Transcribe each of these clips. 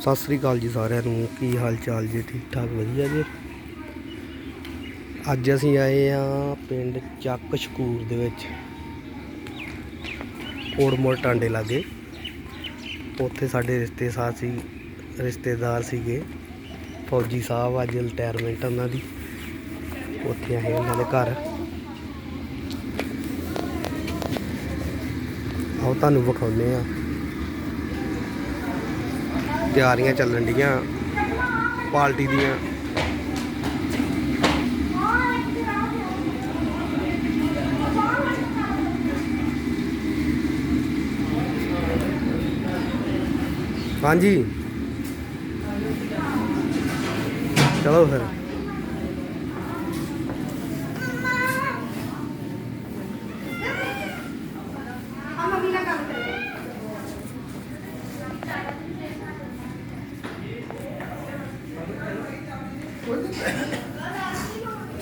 ਸਤਿ ਸ੍ਰੀ ਅਕਾਲ ਜੀ ਸਾਰਿਆਂ ਨੂੰ। ਕੀ ਹਾਲ ਚਾਲ ਜੀ? ਠੀਕ ਠਾਕ, ਵਧੀਆ ਜੀ। ਅੱਜ ਅਸੀਂ ਆਏ ਆ ਪਿੰਡ ਚੱਕ ਸ਼ਕੂਰ ਦੇ ਵਿੱਚ। ਓੜਮੋੜ ਟਾਂਡੇ ਲਾਗੇ। ਉੱਥੇ ਸਾਡੇ ਰਿਸ਼ਤੇਦਾਰ ਸੀ, ਰਿਸ਼ਤੇਦਾਰ ਸੀਗੇ। ਫੌਜੀ ਸਾਹਿਬ ਅੱਜ ਰਿਟਾਇਰਮੈਂਟ ਉਹਨਾਂ ਦੀ। ਉੱਥੇ ਆਏ ਉਹਨਾਂ ਦੇ ਘਰ। ਆਓ ਤੁਹਾਨੂੰ ਵਿਖਾਉਂਦੇ ਆ। ਤਿਆਰੀਆਂ ਚੱਲਣ ਡੀਆਂ ਪਾਰਟੀ ਦੀਆਂ। ਹਾਂਜੀ। ਚਲੋ ਫਿਰ।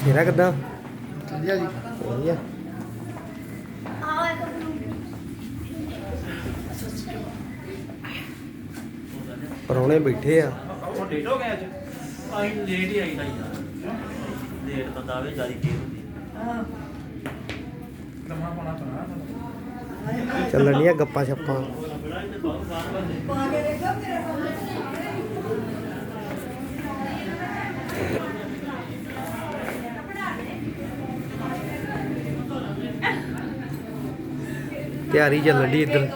ਮੇਰਾ ਕਿੱਦਾਂ? ਵਧੀਆ ਜੀ। ਵਧੀਆ। ਪਰੌਣੇ ਬੈਠੇ ਆ। ਉਹ ਲੇਟ ਹੋ ਗਿਆ ਅੱਜ? ਆਈ ਲੇਟ ਹੀ ਆਈਦਾ ਯਾਰ ਲੇਟ ਬੰਦਾ ਆਵੇ ਜ਼ਿਆਦਾ ਕੀ ਹੁੰਦੀ ਲੰਮਾ ਪਾਣਾ ਤਾਂ ਚੱਲਣ ਡੀਆਂ ਗੱਪਾਂ ਛੱਪਾਂ ਤਿਆਰੀ ਚੱਲਣ ਦੀ ਇੱਧਰ।